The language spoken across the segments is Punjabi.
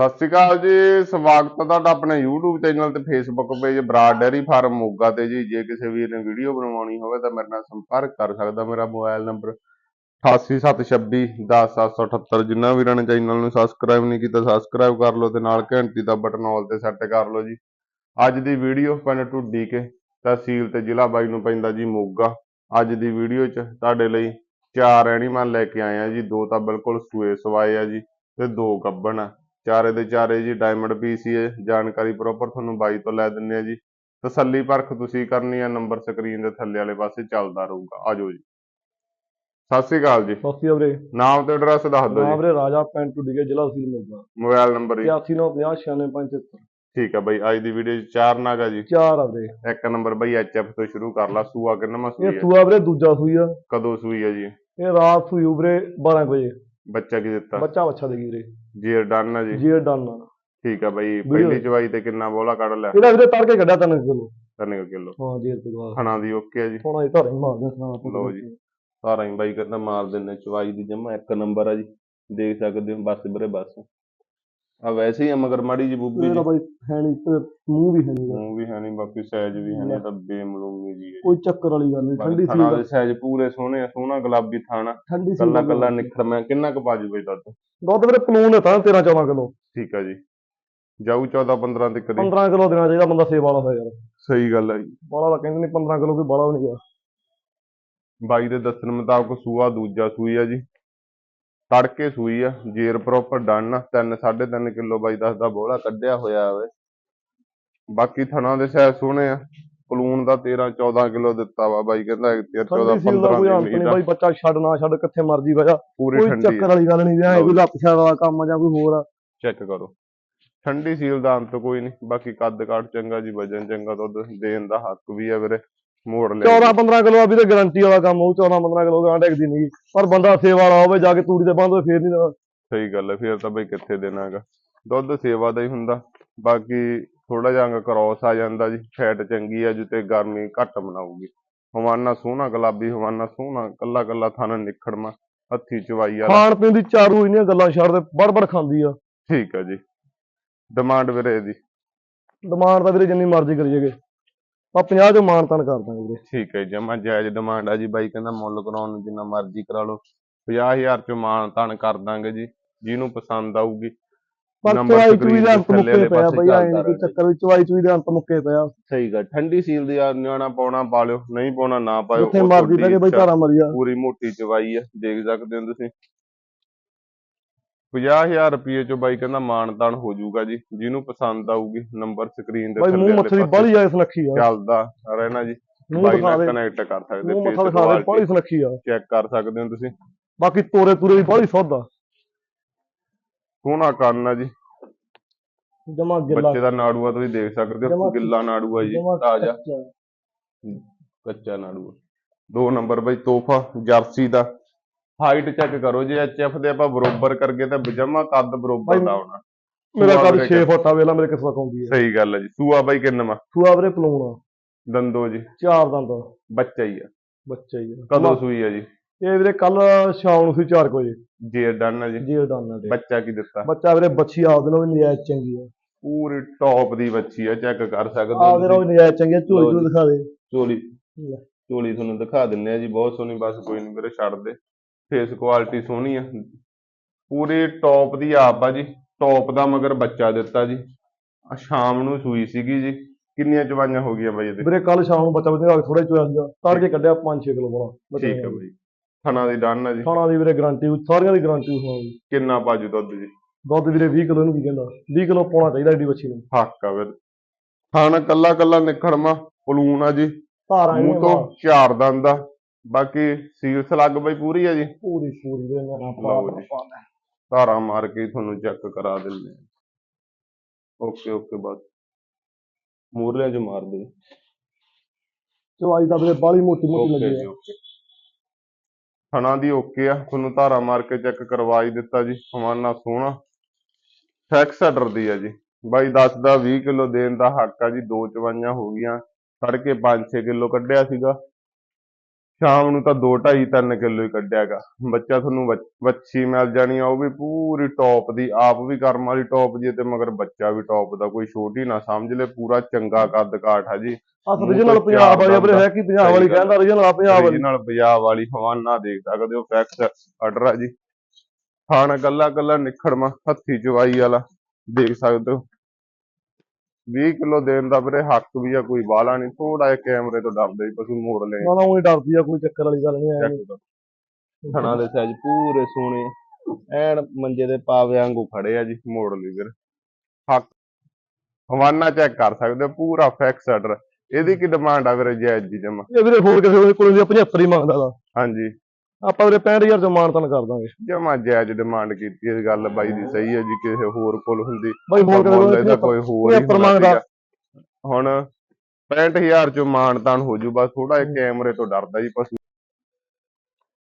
ਸਤਿ ਸ਼੍ਰੀ ਅਕਾਲ ਜੀ, ਸਵਾਗਤ ਹੈ ਤੁਹਾਡਾ ਆਪਣੇ YouTube ਚੈਨਲ ਤੇ Facebook page Brar dairy farm Moga ਤੇ ਜੀ। ਜੇ ਕਿਸੇ ਵੀਰ ਨੇ ਵੀਡੀਓ ਬਣਵਾਉਣੀ ਹੋਵੇ ਤਾਂ ਮੇਰੇ ਨਾਲ ਸੰਪਰਕ ਕਰ ਸਕਦਾ। ਮੇਰਾ ਮੋਬਾਈਲ ਨੰਬਰ 8876210778 ਜਿਨ੍ਹਾਂ ਵੀਰਾਂ ਨੇ ਚੈਨਲ ਨੂੰ ਸਬਸਕ੍ਰਾਈਬ ਨਹੀਂ ਕੀਤਾ ਸਬਸਕ੍ਰਾਈਬ ਕਰ ਲਓ ਤੇ ਨਾਲ ਘੰਟੀ ਦਾ ਬਟਨ ਆਲ ਤੇ ਸੈੱਟ ਕਰ ਲਓ ਜੀ। ਅੱਜ ਦੀ ਵੀਡੀਓ ਪਿੰਡ ਢੁੱਡੀ ਕੇ ਤਹਿਸੀਲ ਤੇ ਜ਼ਿਲ੍ਹਾ ਬਾਈ ਨੂੰ ਪੈਂਦਾ ਜੀ ਮੋਗਾ। ਅੱਜ ਦੀ ਵੀਡੀਓ 'ਚ ਤੁਹਾਡੇ ਲਈ ਚਾਰ ਐਨੀਮਲ ਲੈ ਕੇ ਆਏ ਆ ਜੀ। ਦੋ ਤਾਂ ਬਿਲਕੁਲ ਸੂਏ ਸਵਾਏ ਆ ਜੀ ਤੇ ਦੋ ਗੱਭਣ ਆ। ਚਾਰੇ ਦੇ ਚਾਰੇ ਜੀ ਡਾਇਮੰਡ ਪੀਸ ਹੀ ਹੈ ਜਾਣਕਾਰੀ ਪ੍ਰੋਪਰ ਤੁਹਾਨੂੰ ਬਾਈ ਤੋਂ ਲੈ ਦਿੰਨੇ ਆ ਜੀ। ਤਸੱਲੀ ਪਰਖ ਤੁਸੀਂ ਕਰਨੀ ਆ ਨੰਬਰ ਸਕਰੀਨ ਦੇ ਥੱਲੇ ਵਾਲੇ ਪਾਸੇ ਚੱਲਦਾ ਰਹੂਗਾ। ਆਜੋ ਜੀ। ਸਤਿ ਸ਼੍ਰੀ ਅਕਾਲ ਜੀ। ਸਤਿ ਸ਼੍ਰੀ ਅਕਾਲ ਨਾਮ ਤੇ ਐਡਰੈਸ ਦੱਸ ਦਿਓ ਨਾਮ ਵੀਰੇ ਰਾਜਾ ਪਿੰਡ ਟੁੱਡੀਗੇ ਜ਼ਿਲ੍ਹਾ ਤਹਿਸੀਲ ਮੋਗਾ ਮੋਬਾਈਲ ਨੰਬਰ ਜੀ। 8950 ਠੀਕ ਹੈ ਬਾਈ ਅੱਜ ਦੀ ਵੀਡੀਓ 'ਚ ਚਾਰ ਨਾਗਾ ਜੀ। ਚਾਰ ਆ ਵੀਰੇ। ਇੱਕ ਨੰਬਰ ਬਾਈ ਐਚਐਫ ਤੋਂ ਸ਼ੁਰੂ ਕਰ ਲਾ ਸੂਆ ਕਿੰਨਾ ਇਹ ਸੂਈ ਹੈ? ਸੂਆ ਵੀਰੇ ਦੂਜਾ ਸੂਈ ਆ। ਕਦੋਂ ਸੂਈ ਹੈ ਜੀ? ਇਹ ਰਾਤ ਸੂਈ ਵੀਰੇ 12 ਕੁ ਵਜੇ। ਬੱਚਾ ਕੀ ਦਿੱਤਾ? ਬੱਚਾ ਬੱਚਾ ਦੇਗੀ ਵੀਰੇ। ਜੀ ਡਨ ਹੈ ਜੀ। ਜੀ ਡਨ ਠੀਕ ਹੈ ਬਾਈ ਪਹਿਲੀ ਚਵਾਈ ਤੇ ਕਿੰਨਾ ਬੋਲਾ ਕੱਢ ਲਿਆ? ਇਹਦਾ ਵੀਰੇ ਤੜਕੇ ਕੱਢਿਆ 3 ਕਿਲੋ। 3 ਕਿਲੋ। ਹਾਂ ਜੀ ਤੇ ਬਾਅਦ। ਖਾਣਾ ਦੀ ਓਕੇ ਹੈ ਜੀ। ਸੋਨਾ ਇਹ ਧਾਰੇ ਮਾਰਦੇ ਸੁਣਾ ਲਓ ਜੀ। ਸਾਰਾ ਹੀ ਬਾਈ ਕਹਿੰਦਾ ਮਾਰ ਦਿੰਨੇ ਚਵਾਈ ਦੀ ਜਮਾ ਇੱਕ ਨੰਬਰ ਆ ਜੀ। ਦੇਖ ਸਕਦੇ ਹੋ ਬਸ ਵੀਰੇ ਬਸ। ਆ ਵੈਸੇ ਹੀ ਆ ਮਗਰ ਮਾੜੀ ਜੀ ਬੂਬੀ ਇਹਦਾ ਬਾਈ ਹੈ ਨਹੀਂ ਤੇ ਮੂੰਹ ਵੀ ਹੈ ਨਹੀਂ ਮੂੰਹ ਵੀ ਹੈ ਨਹੀਂ ਬਾਕੀ ਸਾਈਜ਼ ਵੀ ਹੈ ਨਹੀਂ ਤਾਂ ਬੇਮਲੂਮੀ ਜੀ ਹੈ। ਕੋਈ ਚੱਕਰ ਵਾਲੀ ਗੱਲ ਨਹੀਂ ਠੰਡੀ ਸੀ ਦੇ ਸਾਈਜ਼ ਪੂਰੇ ਸੋਹਣੇ ਆ ਸੋਹਣਾ ਗੁਲਾਬੀ ਥਾਣਾ। ਕੱਲਾ ਕੱਲਾ ਨਿਖਰ ਮੈਂ ਕਿੰਨਾ ਕੁ ਪਾਜੂ ਬਈ ਦੁੱਧ? ਦੁੱਧ ਵੀਰੇ ਪਲੂਨ ਹੈ ਤਾਂ 13 14 ਕਿਲੋ। ਠੀਕ ਆ ਜੀ। ਜਾਊ 14 15 ਤੱਕ ਦੀ 15 ਕਿਲੋ ਦੇਣਾ ਚਾਹੀਦਾ ਬੰਦਾ ਸੇਵਾ ਵਾਲਾ ਹੋਇਆ ਯਾਰ। ਸਹੀ ਗੱਲ ਹੈ ਜੀ। ਬਾਲਾ ਤਾਂ ਕਹਿੰਦੇ ਨਹੀਂ 15 ਕਿਲੋ ਕੋਈ ਬਾਲਾ ਵੀ ਨਹੀਂ ਗਿਆ ਬਾਈ ਦੇ ਦੱਸਣ ਮੁਤਾਬਕ ਸੂਆ ਦੂਜਾ ਸੂਈ ਆ ਜੀ। ਤੜਕੇ ਸੂਈ ਆ ਜੇਰ ਪ੍ਰੋਪਰ ਡਨ ਆ 3 3.5 ਕਿਲੋ ਬਾਈ ਦੱਸਦਾ ਬੋਲਾ ਕੱਢਿਆ ਹੋਇਆ ਹੋਵੇ ਬਾਕੀ ਥਣਾ ਦੇ ਸਾਈਜ਼ ਸੋਹਣੇ ਆ ਪਲੂਨ ਦਾ 13 14 ਕਿਲੋ ਦਿੱਤਾ ਵਾ ਬਾਈ ਕਹਿੰਦਾ 13 14 ਠੰਡੀ ਸੀ ਦਾ 15 ਕੋਈ ਦੀ ਅੰਤ ਨਹੀਂ ਉਮੀਦ ਆ। ਬਾਈ ਬੱਚਾ ਛੱਡ ਨਾ ਛੱਡ ਕਿੱਥੇ ਮਰਜ਼ੀ ਵਜਾ ਪੂਰੀ ਕੋਈ ਚੱਕਰ ਵਾਲੀ ਗੱਲ ਨਹੀਂ ਐ ਕੋਈ। ਲੱਪ ਛਾੜ ਵਾਲਾ ਕੰਮ ਆ ਜਾਂ ਕੋਈ ਹੋਰ ਆ। ਚੈੱਕ ਕਰੋ। ਠੰਡੀ ਸੀਲ ਦਾ ਅੰਤ ਕੋਈ ਨਹੀਂ ਬਾਕੀ ਕੱਦ ਕਾਠ ਚੰਗਾ ਜੀ ਵਜਨ ਚੰਗਾ ਦੁੱਧ ਦੇਣ ਦਾ ਹੱਕ ਵੀ ਆ ਵੀਰੇ। ਮੋੜ ਲਿਆ। 14 15 ਕਿਲੋ ਆ ਵੀ ਤੇ ਗਾਰੰਟੀ ਵਾਲਾ ਕੰਮ ਉਹ 14 15 ਕਿਲੋ ਗਾਂ ਟੈਕਦੀ ਨਹੀਂ ਪਰ ਬੰਦਾ ਸੇਵਾ ਵਾਲਾ ਹੋਵੇ ਜਾ ਕੇ ਤੂੜੀ ਤੇ ਬੰਦ ਹੋਵੇ ਫੇਰ ਨਹੀਂ ਦੇਣਾ। ਸਹੀ ਗੱਲ ਹੈ ਫੇਰ ਤਾਂ ਬਈ ਕਿੱਥੇ ਦੇਣਾ ਹੈਗਾ। ਦੁੱਧ ਸੇਵਾ ਦਾ ਹੀ ਹੁੰਦਾ। ਬਾਕੀ ਥੋੜਾ ਜਿਹਾ ਕ੍ਰੋਸ ਆ ਜਾਂਦਾ ਜੀ ਫੈਟ ਚੰਗੀ ਆ ਜਿੱਤੇ ਗਰਮੀ ਘੱਟ ਮਨਾਊਗੀ। ਹਵਾਨਾ ਸੋਹਣਾ ਗੁਲਾਬੀ ਹਵਾਨਾ ਸੋਹਣਾ ਕੱਲਾ ਕੱਲਾ ਥਣ ਨਿਖੜਮਾ ਹੱਥੀ ਚਵਾਈ ਵਾਲਾ। ਖਾਣ ਪੀਣ ਦੀ ਚਾਰੂ ਇੰਨੀਆਂ ਗੱਲਾਂ ਛੱਡ ਦੇ ਬੜ ਬੜ ਖਾਂਦੀ ਆ। ਠੀਕ ਆ ਜੀ। ਡਿਮਾਂਡ ਵੀਰੇ ਇਹਦੀ। ਡਿਮਾਂਡ ਤਾਂ ਵੀਰੇ ਜਿੰਨੀ ਮਰਜ਼ੀ ਕਰੀਏਗੇ ਆ 50 ਚੋਂ ਮਾਨ ਤਾਨ ਕਰ ਦਾਂਗੇ ਵੀਰੇ। ਠੀਕ ਹੈ ਜਮਾ ਜਾਇਜ਼ ਡਿਮਾਂਡ ਆ ਜੀ। ਬਾਈ ਕਹਿੰਦਾ ਮੁੱਲ ਕਰਾਉਣ ਨੂੰ ਜਿੰਨਾ ਮਰਜ਼ੀ ਕਰਾ ਲਓ। 50000 ਚ ਮਾਨ ਤਾਨ ਕਰ ਦਾਂਗੇ ਜੀ ਜਿਹਨੂੰ ਪਸੰਦ ਆਊਗੀ। ਪਰ ਚਵਾਈ ਚੂਈ ਦੇ ਅੰਤ ਮੁੱਕੇ ਪਿਆ ਬਈ ਨਹੀਂ ਕੋਈ। ਚੱਕਰ ਵੀ ਚਵਾਈ ਚੂਈ ਦੇ ਅੰਤ ਮੁੱਕੇ ਪਿਆ। ਸਹੀ ਗੱਲ ਠੰਡੀ ਸੀਲ ਦੀ ਆ ਨਿਆਣਾ ਪਾਉਣਾ ਪਾ ਲਿਓ ਨਹੀਂ ਪਾਉਣਾ ਨਾ ਪਾਇਓ ਜਿੱਥੇ ਮਰਜ਼ੀ ਬਹਿ ਕੇ ਬਈ। ਧਾਰਾ ਮਰੀਆ ਪੂਰੀ ਮੋਟੀ ਚਵਾਈ ਆ ਦੇਖ ਸਕਦੇ ਹੋ ਤੁਸੀਂ। 50000 ਰੁਪਏ ਚੋਂ ਬਾਈ ਕਹਿੰਦਾ ਮਾਨ ਤਾਨ ਹੋ ਜਾਊਗਾ ਜੀ ਜਿਹਨੂੰ ਪਸੰਦ ਆਊਗੀ ਨੰਬਰ ਸਕਰੀਨ ਦੇ ਬਾਈ ਥੱਲੇ ਮੂੰਹ ਵਾਲੇ ਮੱਥੇ ਦੀ ਪਾਸੇ ਬਾਹਲੀ ਜਾਇ ਸੁਨੱਖੀ ਆ। ਚੱਲਦਾ ਰਹਿਣਾ ਜੀ। ਮੂੰਹ ਬਾਈ ਨਾਲ ਕਨੈਕਟ ਕਰ ਸਕਦੇ ਮੂੰਹ ਮੱਥਾ ਦਿਖਾ ਦੇ ਕੁਆਲਿਟੀ ਸੁਨੱਖੀ ਆ। ਚੈੱਕ ਕਰ ਸਕਦੇ ਹੋ ਤੁਸੀਂ। ਬਾਕੀ ਤੋਰੇ ਤੂਰੇ ਦੀ ਬਾਹਲੀ ਸੁੱਧ ਆ ਸੋਹਣਾ ਆ ਜੀ। ਜਮਾ ਗਿੱਲਾ। ਬੱਚੇ ਦਾ ਨਾੜੂਆ ਤੁਸੀਂ ਦੇਖ ਸਕਦੇ ਹੋ ਗਿੱਲਾ ਨਾੜੂਆ ਜੀ ਤਾਜ਼ਾ। ਕੱਚਾ। ਕੱਚਾ ਨਾੜੂਆ। ਦੋ ਨੰਬਰ ਬਈ ਤੋਹਫਾ ਜਰਸੀ ਦਾ। ਹਾਈਟ ਚੈੱਕ ਕਰੋ ਜੇ ਐਚਐਫ ਦੇ ਆਪਾਂ ਬਰੋਬਰ ਕਰਗੇ ਤਾਂ ਜਮਾ ਕੱਦ ਬਰੋਬਰ ਦਾ ਹੋਣਾ। ਮੇਰਾ ਕੱਦ ਵੀਰੇ 6 ਫੁੱਟ ਆ ਵੇਲਾ ਮੇਰੇ ਕਿਸਮਤ ਆਉਂਦੀ ਹੈ। ਸਹੀ ਗੱਲ ਹੈ ਜੀ। ਸੂਆ ਬਾਈ ਕਿੰਨਵਾ ਸੂਆ ਵੀਰੇ ਪਲੂਣ। ਆ ਦੰਦੋ ਜੀ। ਚਾਰ ਦੰਦ। ਆ, ਬੱਚਾ ਹੀ ਆ। ਬੱਚਾ ਹੀ ਆ। ਕਦੋਂ ਸੂਈ ਆ ਜੀ? ਇਹ ਵੀਰੇ ਕੱਲ ਸ਼ਾਮ ਨੂੰ ਸੀ 4 ਵਜੇ। ਜੇ ਡਨ ਆ ਜੀ। ਜੀ ਡਾਨਾ ਦੇ ਬੱਚਾ ਕੀ ਦਿੱਤਾ? ਬੱਚਾ ਵੀਰੇ ਬੱਚੀ ਆਪਦੇ ਨਾਲ ਵੀ ਨਜਾਇਜ਼ ਚੰਗੀ ਆ। ਪੂਰੀ ਟੌਪ ਦੀ ਬੱਚੀ ਆ ਚੈੱਕ ਕਰ ਸਕਦੇ ਹੋ ਆਪਦੇ ਨਾਲ। ਵੀ ਨਜਾਇਜ਼ ਚੰਗੀ ਆ। ਝੋਲੀ ਝੋਲੀ। ਦਿਖਾ ਦੇ। ਚੋਲੀ ਲੈ। ਚੋਲੀ ਤੁਹਾਨੂੰ ਦਿਖਾ ਦਿੰਨੇ ਆ ਜੀ ਬਹੁਤ ਸੋਹਣੀ ਬਸ ਕੋਈ ਨਹੀਂ ਵੀਰੇ ਛੱਡ ਦੇ। ਫੇਸ ਕੁਆਲਿਟੀ ਸੋਹਣੀ ਆ। ਪੂਰੀ ਟੌਪ ਦੀ ਆਪ ਆ ਜੀ। ਟੌਪ ਦਾ ਮਗਰ ਬੱਚਾ ਦਿੱਤਾ ਜੀ। ਆ ਸ਼ਾਮ ਨੂੰ ਸੂਈ ਸੀਗੀ ਜੀ। ਕਿੰਨੀਆਂ ਚਵਾਈਆਂ ਹੋ ਗਈਆਂ ਬਾਈ ਇਹਦੇ? ਵੀਰੇ ਕੱਲ ਸ਼ਾਮ ਨੂੰ ਬੱਚਾ ਬੱਚਾ ਥੋੜਾ ਚੋਇਆ ਸੀਗਾ ਤੜਕੇ ਕੱਢਿਆ 5-6 ਕਿਲੋ ਵਾਲਾ ਠੀਕ ਹੈ ਬਾਈ। ਥਣਾ ਦੀ ਡਨ ਆ ਜੀ। ਖਾਣਾ ਦੀ ਵੀਰੇ ਗਾਰੰਟੀ ਸਾਰੀਆਂ ਦੀ ਗਾਰੰਟੀ ਹੋਣੀ ਕਿੰਨਾ ਪਾਜੂ ਦੁੱਧ ਜੀ? ਦੁੱਧ ਵੀਰੇ 20 ਕਿਲੋ ਨੂੰ ਕੀ ਕਹਿੰਦਾ। 20 ਕਿਲੋ ਪਾਉਣਾ ਚਾਹੀਦਾ ਏਡੀ ਬੱਚੀ ਨੂੰ। ਹੱਕ ਆ ਵੀਰ ਥਣ ਕੱਲਾ ਕੱਲਾ ਨਿਖੜਮਾ ਪਲੂਣ ਆ ਜੀ। ਧਾਰਾਂ ਮੂੰਹ ਤੋਂ ਚਾਰ ਦੰਦ। ਆ ਬਾਕੀ ਸੀਲ ਸਲੱਗ ਬਈ ਪੂਰੀ ਆ ਜੀ? ਪੂਰੀ ਪੂਰੀ ਵੀਰੇ ਮੇਰਾ ਲਓ ਜੀ। ਧਾਰਾ ਮਾਰ ਕੇ ਹੀ ਤੁਹਾਨੂੰ ਚੈੱਕ ਕਰਾ ਦਿੰਦੇ ਓਕੇ ਓਕੇ ਬਸ। ਮੂਰਲਿਆਂ ਚ ਮਾਰ ਦੇ। ਚਵਾਈ ਤਾਂ ਵੀਰੇ ਬਾਹਲੀ ਮੋਟੀ ਮੋਟੀ ਓਕੇ ਲੱਗੀ ਜੀ ਓਕੇ ਥਣਾ ਦੀ ਓਕੇ ਆ। ਤੁਹਾਨੂੰ ਧਾਰਾ ਮਾਰ ਕੇ ਚੈੱਕ ਕਰਵਾ ਹੀ ਦਿੱਤਾ ਜੀ। ਹਵਾਨਾ ਸੋਹਣਾ। ਫੈਕਸ ਆਰਡਰ ਦੀ ਆ ਜੀ। ਬਾਈ ਦੱਸਦਾ 20 ਕਿਲੋ ਦੇਣ ਦਾ ਹੱਕ ਆ ਜੀ। ਦੋ ਚਵਾਈਆਂ ਹੋ ਗਈਆਂ। ਤੜਕੇ 5-6 ਕਿਲੋ ਕੱਢਿਆ ਸੀਗਾ। ਸ਼ਾਮ ਨੂੰ ਤਾਂ 2 2.5 3 ਕਿਲੋ ਹੀ ਕੱਢਿਆਗਾ ਬੱਚਾ ਤੁਹਾਨੂੰ ਵੱਛ- ਮਿਲ ਜਾਣੀ ਆ ਉਹ ਵੀ ਪੂਰੀ ਟੌਪ ਦੀ ਆਪ ਵੀ ਕਰਮ ਵਾਲੀ ਟੌਪ ਦੀ ਤੇ ਮਗਰ ਬੱਚਾ ਵੀ ਟੌਪ ਦਾ ਕੋਈ ਛੋਟੀ ਨਾ ਸਮਝ ਲੈ ਪੂਰਾ ਚੰਗਾ ਕੱਦ ਕਾਠ ਆ ਜੀ। ਆ ਮੂੰਹ ਰੀਜਨਲ ਤੋਂ ਪੰਜਾਬ ਵਾਲੀ ਆਪਣੇ ਹੈ ਕਿ ਪੰਜਾਬ ਵਾਲੀ? ਕਹਿੰਦਾ ਰੀਜਨਲ ਆ ਪੰਜਾਬ ਵਾਲੀ। ਨਾਲ ਪੰਜਾਬ ਵਾਲੀ ਹਵਾਨਾ ਦੇਖ ਸਕਦੇ ਹੋ ਫੈਕਸ ਆਰਡਰ ਆ ਜੀ। ਖਾਣਾ ਕੱਲਾ ਕੱਲਾ ਨਿਖੜਮਾ ਹੱਥੀ ਚਵਾਈ ਵਾਲਾ ਦੇਖ ਸਕਦੇ ਹੋ। 20 ਕਿਲੋ ਦੇਣ ਦਾ ਵੀਰੇ ਹੱਕ ਵੀ ਆ ਕੋਈ ਬਾਲਾ ਨਹੀਂ ਥੋੜਾ ਜਿਹਾ ਕੈਮਰੇ ਤੋਂ ਡਰਦੇ ਹੀ ਪਸ਼ੂ ਮੋੜ ਲੈ ਨਾ ਨਾ ਉਹੀ ਡਰਦੀ ਆ ਕੋਈ ਚੱਕਰ ਵਾਲੀ ਗੱਲ ਨਹੀਂ ਐ ਥਣਾ ਦੇ ਸਾਈਜ਼ ਪੂਰੇ ਸੋਹਣੇ ਐਨ ਮੰਜੇ ਦੇ ਪਾਵੇ ਵਾਂਗੂ ਖੜੇ ਆ ਜੀ ਮੋੜ ਲਈ ਵੀਰ। ਹੱਕ ਹਵਾਨਾ ਚੈੱਕ ਕਰ ਸਕਦੇ ਹੋ ਪੂਰਾ ਫੈਕਸ ਆਰਡਰ ਇਹਦੀ ਕੀ ਡਿਮਾਂਡ ਆ ਵੀਰੇ ਜਾਇਜ਼ ਜੀ ਜਮਾ। ਇਹ ਵੀਰੇ ਹੋਰ ਕਿਸੇ ਕੋਲ ਕੋਲ 75 ਹੀ ਮੰਗਦਾ ਦਾ ਹਾਂਜੀ। ਆਪਾਂ ਵੀਰੇ 65000 ਚ ਮਾਨਤਨ ਕਰ ਦਾਂਗੇ। ਜਮਾ ਜਾਇਜ਼ ਡਿਮਾਂਡ ਕੀਤੀ ਇਹ ਗੱਲ ਬਾਈ ਦੀ ਸਹੀ ਹੈ ਜੀ ਕਿਸੇ ਹੋਰ ਕੋਲ ਹੁੰਦੀ। ਬਾਈ ਹੋਰ ਕਿਸੇ ਮੁੱਲ ਇਹਦਾ ਕੋਲ ਕੋਈ ਹੋਰ ਹੀ ਮੰਗਦਾ। ਹੁਣ 65000 ਚੋਂ ਮਾਨਤਾਨ ਹੋ ਜੂ ਬਸ ਥੋੜਾ ਜਿਹਾ ਕੈਮਰੇ ਤੋਂ ਡਰਦਾ ਜੀ ਪਸ਼ੂ।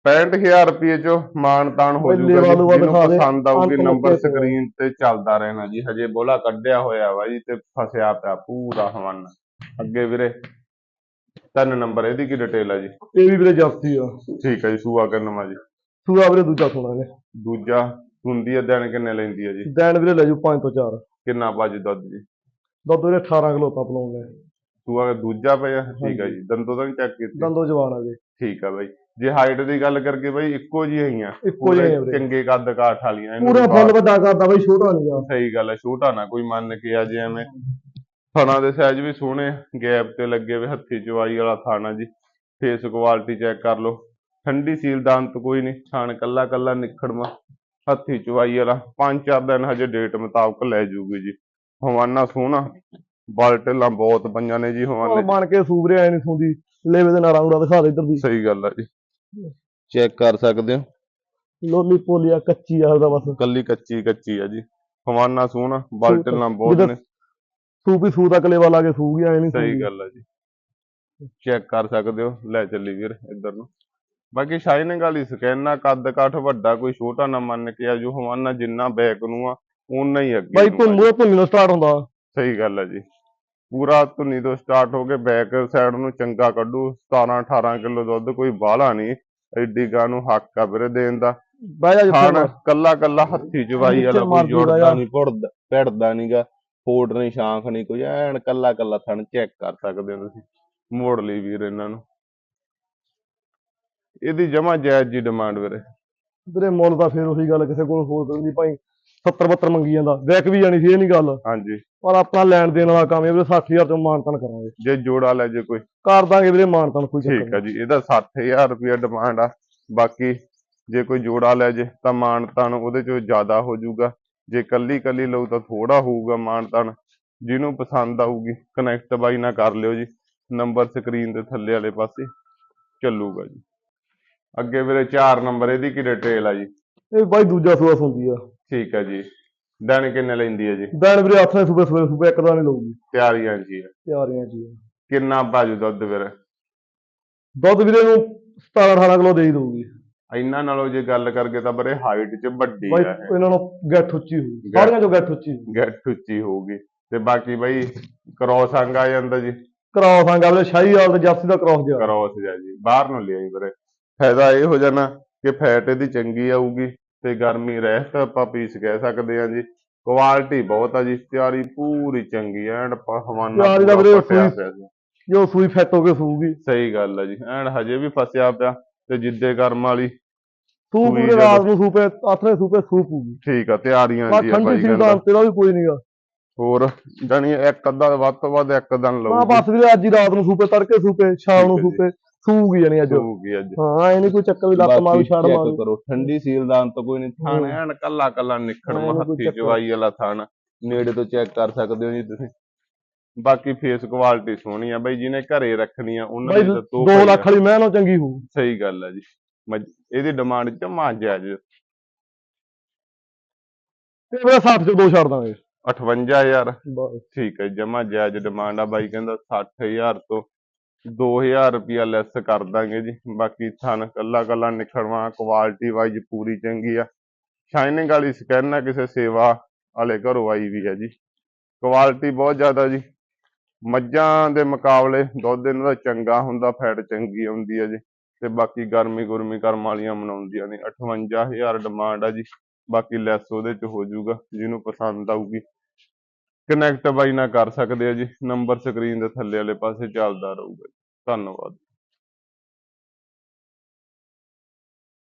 65000 ਰੁਪਏ ਚੋਂ ਮਾਨਤਾਨ ਹੋ ਜੂਗਾ ਜਿਹਨੂੰ ਪਸੰਦ ਆਊਗੀ ਨੰਬਰ। ਸਕਰੀਨ ਤੇ ਚੱਲਦਾ ਰਹਿਣਾ ਜੀ ਹਜੇ ਬੋਲਾ ਕੱਢਿਆ ਹੋਇਆ ਵਾ ਜੀ ਤੇ ਫਸਿਆ ਪਿਆ ਪੂਰਾ ਹਵਾਨਾ। ਅੱਗੇ ਵੀਰੇ ਤਿੰਨ ਨੰਬਰ ਇਹਦੀ ਕੀ ਡਿਟੇਲ ਆ ਜੀ? ਇਹ ਵੀ ਵੀਰੇ ਜਾਪਤੀ ਆ। ਠੀਕ ਹੈ ਜੀ ਸੂਆ ਕਰਨਵਾ ਜੀ ਸੂਆ ਵੀਰੇ ਦੂਜਾ ਸੋਣਾ ਨੇ ਦੂਜਾ ਹੁੰਦੀ ਆ ਦਿਨ ਕਿੰਨੇ ਲੈਂਦੀ ਆ ਜੀ? ਦੈਨ ਵੀਰੇ ਲੈ ਜੂ 5 ਤੋਂ 4 ਕਿੰਨਾ ਭਾਜੀ ਦੁੱਧ ਜੀ? ਦੁੱਧ ਵੀਰੇ 18 ਕਿਲੋ ਤਾਂ ਪਲਾਉਂਦੇ ਸੂਆ ਦੂਜਾ ਪਿਆ ਠੀਕ ਹੈ ਜੀ। ਦੰਦੋਂ ਤਾਂ ਚੈੱਕ ਕੀਤੀ। ਦੰਦੋ ਜਵਾਨ ਆ ਜੀ ਠੀਕ ਆ ਬਾਈ। ਜੇ ਹਾਈਟ ਦੀ ਗੱਲ ਕਰਕੇ ਬਾਈ ਇੱਕੋ ਜਿਹੀਆਂ ਹੀ ਆ ਇੱਕੋ ਵੀਰੇ। ਚੰਗੇ ਕੱਦ ਕਾਠ ਵਾਲੀਆਂ। ਪੂਰਾ ਫੁੱਲ ਵੱਡਾ ਕਰਦਾ ਬਾਈ ਛੋਟਾ ਨਹੀਂ ਆ ਸਹੀ ਗੱਲ ਹੈ ਛੋਟਾ ਨਾ ਕੋਈ ਮੰਨ ਕੇ ਆ ਜੇ ਐਵੇਂ। ਥਣਾ ਦੇ ਸਾਈਜ਼ ਵੀ ਸੋਹਣੇ ਗੈਪ ਤੇ ਲੱਗੇ ਹੋਏ ਹੱਥੀ ਚਵਾਈ ਵਾਲਾ ਥਾਣਾ ਜੀ। ਫੇਸ ਕੁਆਲਿਟੀ ਚੈੱਕ ਕਰ ਲਓ। ਠੰਡੀ ਸੀਲ ਦਾ ਅੰਤ ਕੋਈ ਨਹੀਂ ਥਾਣ ਕੱਲਾ ਕੱਲਾ ਨਿਖੜਵਾ ਹੱਥੀ ਚਵਾਈ ਵਾਲਾ। ਪੰਜ ਚਾਰ ਦਿਨ ਹਜੇ ਡੇਟ ਮੁਤਾਬਕ ਲੈ ਜੂਗੀ ਜੀ। ਹਵਾਨਾ ਸੋਹਣਾ ਬਾਲਟੇਲਾਂ ਬਹੁਤ ਪਈਆਂ ਨੇ ਜੀ ਹਵਾਨੇ। ਬਣ ਕੇ ਸੂਬਰੇ ਐ ਨਹੀਂ ਸੁੰਦੀ। ਲੇਵੇ ਦੇ ਨਾਰਾਂ ਉੜਾ ਦਿਖਾ ਦੇ ਇੱਧਰ ਦੀ। ਸਹੀ ਗੱਲ ਹੈ ਜੀ। ਚੈੱਕ ਕਰ ਸਕਦੇ ਹੋ। ਲੋਲੀ ਪੋਲੀਆ ਕੱਚੀ ਆ ਬਸ। ਕੱਲੀ ਕੱਚੀ ਕੱਚੀ ਆ ਜੀ। ਹਵਾਨਾ ਸੋਹਣਾ ਬਾਲਟੇਲਾਂ ਬਹੁਤ ਨੇ। ਸੂ ਵੀ ਸੂ ਦਾ ਕਲੇਵਾ ਲਾ ਕੇ ਸੂ ਗਿਆ ਐ ਨਹੀਂ ਸਹੀ ਗੱਲ ਹੈ ਜੀ। ਚੈੱਕ ਕਰ ਸਕਦੇ ਹੋ ਲੈ ਚੱਲੀ ਵੀਰ ਇੱਧਰ ਨੂੰ। ਬਾਕੀ ਸ਼ਾਈਨਿੰਗ ਵਾਲੀ ਸਕੈਨਾ ਕੱਦ ਕਾਠ ਵੱਡਾ ਕੋਈ ਛੋਟਾ ਨਾ ਮੰਨ ਕੇ ਆ ਜੋ ਹਵਾਨਾ ਜਿੰਨਾ ਬੈਕ ਨੂੰ ਆ ਉਨਾ ਹੀ ਅੱਗੇ ਬਾਈ ਨੂੰ ਆ ਧੁੰਨ ਜੀ। ਮੂਹਰੇ ਧੁੰਨੀ ਨਾਲ ਸਟਾਰਟ ਹੁੰਦਾ। ਸਹੀ ਗੱਲ ਹੈ ਜੀ। ਪੂਰਾ ਧੁੰਨੀ ਤੋਂ ਸਟਾਰਟ ਹੋ ਕੇ ਬੈਕ ਸਾਈਡ ਨੂੰ ਚੰਗਾ ਕੱਢੂ 17 18 ਕਿਲੋ ਦੁੱਧ ਕੋਈ ਬਾਹਲਾ ਨਹੀਂ ਐਡੀ ਗਾਂ ਨੂੰ ਹੱਕ ਆ ਵੀਰੇ ਦੇਣ ਦਾ। ਬਹਿ ਜਾ ਜਿੱਥੇ ਖਾਣ ਬਸ। ਕੱਲਾ ਕੱਲਾ ਹੱਥੀ ਜਵਾਈ ਵਾਲਾ ਕੋਈ ਜੁੜਦਾ ਨਹੀਂ ਪੁੜਦਾ ਭਿੜਦਾ ਨਹੀਂਗਾ ਫੋੜ ਨਹੀਂ ਸ਼ਾਂਖ ਨਹੀਂ ਕੋਈ ਐਨ ਕੱਲਾ ਕੱਲਾ ਥਣ ਚੈੱਕ ਕਰ ਸਕਦੇ ਹੋ ਤੁਸੀਂ ਮੋੜ ਲਈ ਵੀਰ ਇਹਨਾਂ ਨੂੰ। ਇਹਦੀ ਜਮਾ ਜਾਇਜ਼ ਜੀ ਡਿਮਾਂਡ ਵੀਰੇ। ਵੀਰੇ ਮੁੱਲ ਤਾਂ ਫੇਰ ਉਹੀ ਗੱਲ ਕਿਸੇ ਕੋਲ ਹੋ ਸਕਦੀ ਭਾਈ 70 72 ਮੰਗੀ ਜਾਂਦਾ ਵਿਕ ਵੀ ਜਾਣੀ ਸੀ ਇਹ ਨਹੀਂ ਗੱਲ। ਹਾਂਜੀ। ਪਰ ਆਪਣਾ ਲੈਣ ਦੇਣ ਵਾਲਾ ਕੰਮ ਹੈ ਵੀਰੇ 60000 ਤੋਂ ਮਾਨਤਨ ਕਰਾਂਗੇ। ਜੇ ਜੋੜਾ ਲੈ ਜੇ ਕੋਈ। ਕਰ ਦਾਂਗੇ ਵੀਰੇ ਮਾਨਤਨ ਕੋਈ ਚੱਕਰ ਠੀਕ ਆ ਜੀ ਇਹਦਾ 60000 ਰੁਪਇਆ ਡਿਮਾਂਡ ਆ। ਬਾਕੀ ਜੇ ਕੋਈ ਜੋੜਾ ਲੈ ਜੇ ਤਾਂ ਮਾਨਤਾਨ ਉਹਦੇ ਚੋਂ ਜ਼ਿਆਦਾ ਹੋ ਜਾਊਗਾ। ਜੇ ਕੱਲੀ ਕੱਲੀ ਲਊ ਤਾਂ ਥੋੜਾ ਹੋਊਗਾ ਮਾਨਤਾਨ ਜਿਹਨੂੰ ਪਸੰਦ ਆਊਗੀ ਕਨੈਕਟ ਬਾਈ ਨਾਲ ਕਰ ਲਿਓ ਜੀ ਨੰਬਰ ਸਕਰੀਨ ਦੇ ਥੱਲੇ ਵਾਲੇ ਪਾਸੇ ਚੱਲੂਗਾ ਜੀ। ਅੱਗੇ ਵੀਰੇ 4 ਨੰਬਰ ਇਹਦੀ ਕੀ ਡਿਟੇਲ ਆ ਜੀ? ਇਹ ਬਾਈ ਦੂਜਾ ਸੂਆ ਸੁੰਦੀ ਆ। ਠੀਕ ਆ ਜੀ। ਦਿਨ ਕਿੰਨੇ ਲੈਂਦੀ ਹੈ ਜੀ? ਦੈਨ ਵੀਰੇ ਹੱਥ ਨਾਲ ਸੂਬੇ ਸੂਬੇ ਸੂਬੇ ਇੱਕ ਦਾ ਨਹੀਂ ਲਊਗੀ ਤਿਆਰੀਆਂ ਜੀ। ਆ। ਤਿਆਰੀਆਂ ਜੀ। ਕਿੰਨਾ ਬਾਜੂ ਦੁੱਧ ਵੀਰੇ? ਦੁੱਧ ਵੀਰੇ ਨੂੰ 17 18 ਕਿਲੋ ਦੇ ਹੀ ਦਊਗੀ। ਇਹਨਾਂ ਨਾਲੋਂ ਜੇ ਗੱਲ ਕਰਕੇ ਤਾਂ ਵੀਰੇ ਹਾਈਟ 'ਚ ਵੱਡੀ ਬਾਈ ਆ ਇਹ। ਇਹਨਾਂ ਨੂੰ ਗੱਠ ਉੱਚੀ ਹੋਊਗੀ। ਗੱਠ। ਸਾਰੀਆਂ ਚੋਂ ਗੱਠ ਉੱਚੀ ਹੋਊਗੀ। ਗੱਠ ਉੱਚੀ ਹੋਊਗੀ। ਤੇ ਬਾਕੀ ਬਈ ਕ੍ਰੋਸ ਅੰਗ ਆ ਜਾਂਦਾ ਜੀ। ਕ੍ਰਾਸ ਆਂਗਾ ਵੀਰੇ ਸ਼ਾਹੀ ਵਾਲ ਤੇ ਜਰਸੀ ਦਾ ਕ੍ਰਾਸ ਜਿਹਾ। ਕ੍ਰੋਸ ਜਾ ਜੀ। ਬਾਹਰ ਨੂੰ ਲਿਆਈ ਵੀਰੇ ਫਾਇਦਾ ਇਹ ਹੋ ਜਾਣਾ ਕਿ ਫੈਟ ਇਹਦੀ ਚੰਗੀ ਆਊਗੀ ਤੇ ਗਰਮੀ ਰਹਿਤ ਆਪਾਂ ਪੀਸ ਕਹਿ ਸਕਦੇ ਆ ਜੀ। ਕੁਆਲਿਟੀ ਬਹੁਤ ਆ ਜੀ। ਤਿਆਰੀ ਪੂਰੀ ਚੰਗੀ ਐਨ ਹਵਾਨਾ ਤਿਆਰੀ ਦਾ ਪੂਰਾ ਵੀਰੇ ਫਸਿਆ ਸੂਈ- ਪਿਆ ਜੀ। ਸੂਈ ਫਿੱਟ ਹੋ ਕੇ ਸੂਗੀ ਸਹੀ ਗੱਲ ਆ ਜੀ। ਐਨ ਹਜੇ ਵੀ ਫਸਿਆ ਪਿਆ। ਤੇ ਜਿੱਦੇ ਕਰਮ ਵਾਲੀ ਸੂ ਸੂਈ ਪੂਰੇ ਰਾਤ ਨੂੰ ਸੂਪੇ ਆਥਰੇ ਸੂਪੇ ਸੂ ਪੂਗੀ। ਠੀਕ ਆ ਤਿਆਰੀਆਂ ਜੀ ਆ ਠੰਡੀ ਬਾਈ ਸੀ ਕਹਿੰਦਾ। ਦਾ ਤੇਰਾ ਵੀ ਕੋਈ ਨਹੀਂਗਾ ਹੋਰ ਜਾਣੀ ਇੱਕ ਅੱਧਾ ਵੱਧ ਤੋਂ ਵੱਧ ਇੱਕ ਦਿਨ ਨਾ ਲਊਗੀ। ਬਸ ਵੀਰੇ ਅੱਜ ਹੀ ਰਾਤ ਨੂੰ ਸੂਪੇ ਤੜਕੇ ਸੂਪੇ ਸ਼ਾਮ ਨੂੰ ਹੈ ਸੂਪੇ ਸੂਗੀ ਜਾਣੀ ਅੱਜ। ਹੋਊਗੀ ਅੱਜ। ਹਾਂ ਐ ਨਹੀਂ ਕੋਈ ਚੱਕਰ ਵੀ ਲੱਤ ਮਾਰੂ ਛੜ check ਮਾਰੂ। ਕਰੋ ਠੰਡੀ ਸੀਲ ਦਾ ਅੰਤ ਕੋਈ ਨਹੀਂ ਥਾਣ ਹੂੰ। ਐਨ ਕੱਲਾ ਕੱਲਾ ਨਿਖੜ ਕੋਈ ਚੱਕਰ। ਚਵਾਈ ਵਾਲਾ ਥਾਣ। ਨੇੜੇ ਤੋਂ ਚੈੱਕ ਕਰ ਸਕਦੇ ਹੋ ਜੀ ਤੁਸੀਂ। ਬਾਕੀ ਫੇਸ ਕੁਆਲਿਟੀ ਸੋਹਣੀ ਆ ਬਾਈ ਜਿਹਨੇ ਘਰੇ ਰੱਖਣੀ ਆ ਉਹਨਾਂ ਦੀ ਤਾਂ 2 ਤੋਹਫਾ ਹੀ ਲੱਖ ਆ। ਵਾਲੀ ਮੈਂ ਨਾ ਚੰਗੀ ਹੋਊ। ਸਹੀ ਗੱਲ ਆ ਜੀ। ਇਹਦੀ ਡਿਮਾਂਡ ਜਮਾ ਜਾਇਜ਼ ਤੇ ਵੀਰੇ 60 ਚ ਦੋ ਛੱਡ ਦਾਂਗੇ। 58000 ਬਸ। ਠੀਕ ਹੈ ਜਮਾ ਜਾਇਜ਼ ਡਿਮਾਂਡ ਆ। ਬਾਈ ਕਹਿੰਦਾ 60000 ਤੋਂ 2000 ਰੁਪਿਆ ਲੈਸ ਕਰ ਦਾਂਗੇ ਜੀ। ਬਾਕੀ ਥਣ ਕੱਲਾ ਕੱਲਾ ਨਿਖੜਵਾ ਕੁਆਲਿਟੀ ਵਾਈਜ਼ ਪੂਰੀ ਚੰਗੀ ਆ। ਸ਼ਾਈਨਿੰਗ ਵਾਲੀ ਸਕੈਨ ਆ ਕਿਸੇ ਸੇਵਾ ਵਾਲੇ ਘਰੋਂ ਆਈ ਵੀ ਹੈ ਜੀ। ਕੁਆਲਿਟੀ ਬਹੁਤ ਜ਼ਿਆਦਾ ਜੀ। ਮੱਝਾਂ ਦੇ ਮੁਕਾਬਲੇ ਦੁੱਧ ਇਹਨਾਂ ਦਾ ਚੰਗਾ ਹੁੰਦਾ ਫੈਟ ਚੰਗੀ ਆਉਂਦੀ ਹੈ ਜੀ। ਤੇ ਬਾਕੀ ਗਰਮੀ ਗੁਰਮੀ ਕਰਮ ਵਾਲੀਆਂ ਮਨਾਉਂਦੀਆਂ ਨੇ। 58000 ਡਿਮਾਂਡ ਆ ਜੀ। ਬਾਕੀ ਲੈਸ ਉਹਦੇ ਚ ਹੋ ਜਾਊਗਾ, ਜਿਹਨੂੰ ਪਸੰਦ ਆਊਗੀ। ਕਨੈਕਟ ਬਾਈ ਨਾਲ ਕਰ ਸਕਦੇ ਆ ਜੀ। ਨੰਬਰ ਸਕਰੀਨ ਦੇ ਥੱਲੇ ਵਾਲੇ ਪਾਸੇ ਚੱਲਦਾ ਰਹੂਗਾ ਜੀ। ਧੰਨਵਾਦ।